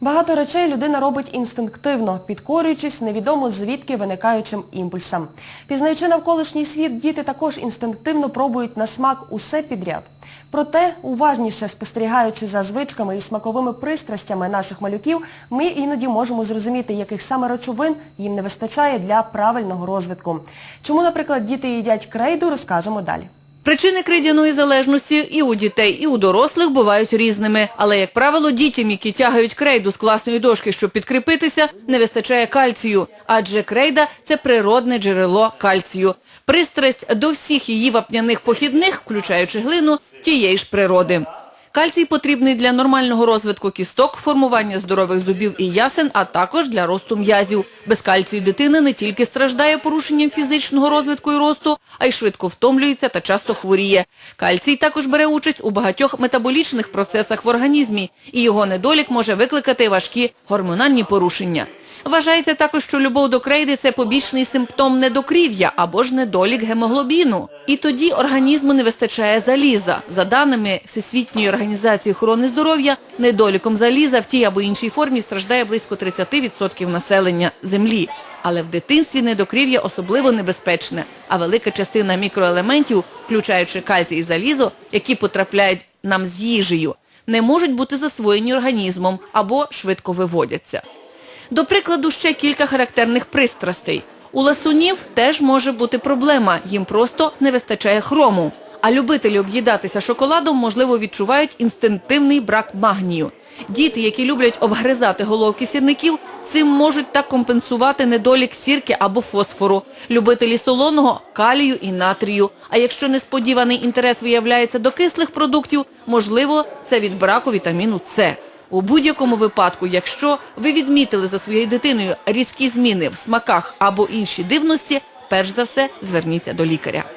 Багато речей людина робить інстинктивно, підкорюючись невідомо звідки виникаючим імпульсам. Пізнаючи навколишній світ, діти також інстинктивно пробують на смак усе підряд. Проте, уважніше спостерігаючи за звичками і смаковими пристрастями наших малюків, ми іноді можемо зрозуміти, яких саме речовин їм не вистачає для правильного розвитку. Чому, наприклад, діти їдять крейду, розкажемо далі. Причини крейдяної залежності і у дітей, і у дорослих бувають різними. Але, як правило, дітям, які тягають крейду з класної дошки, щоб підкріпитися, не вистачає кальцію. Адже крейда – це природне джерело кальцію. Пристрасть до всіх її вапняних похідних, включаючи глину, тієї ж природи. Кальцій потрібний для нормального розвитку кісток, формування здорових зубів і ясен, а також для росту м'язів. Без кальцію дитина не тільки страждає порушенням фізичного розвитку і росту, а й швидко втомлюється та часто хворіє. Кальцій також бере участь у багатьох метаболічних процесах в організмі, і його недолік може викликати важкі гормональні порушення. Вважається також, що любов до крейди – це побічний симптом недокрів'я або ж недолік гемоглобіну. І тоді організму не вистачає заліза. За даними Всесвітньої організації охорони здоров'я, недоліком заліза в тій або іншій формі страждає близько 30% населення землі. Але в дитинстві недокрів'я особливо небезпечне, а велика частина мікроелементів, включаючи кальцій і залізо, які потрапляють нам з їжею, не можуть бути засвоєні організмом або швидко виводяться. До прикладу, ще кілька характерних пристрастей. У ласунів теж може бути проблема, їм просто не вистачає хрому. А любителі об'їдатися шоколадом, можливо, відчувають інстинктивний брак магнію. Діти, які люблять обгризати головки сірників, цим можуть так компенсувати недолік сірки або фосфору. Любителі солоного – калію і натрію. А якщо несподіваний інтерес виявляється до кислих продуктів, можливо, це від браку вітаміну С. У будь-якому випадку, якщо ви відмітили за своєю дитиною різкі зміни в смаках або інші дивності, перш за все зверніться до лікаря.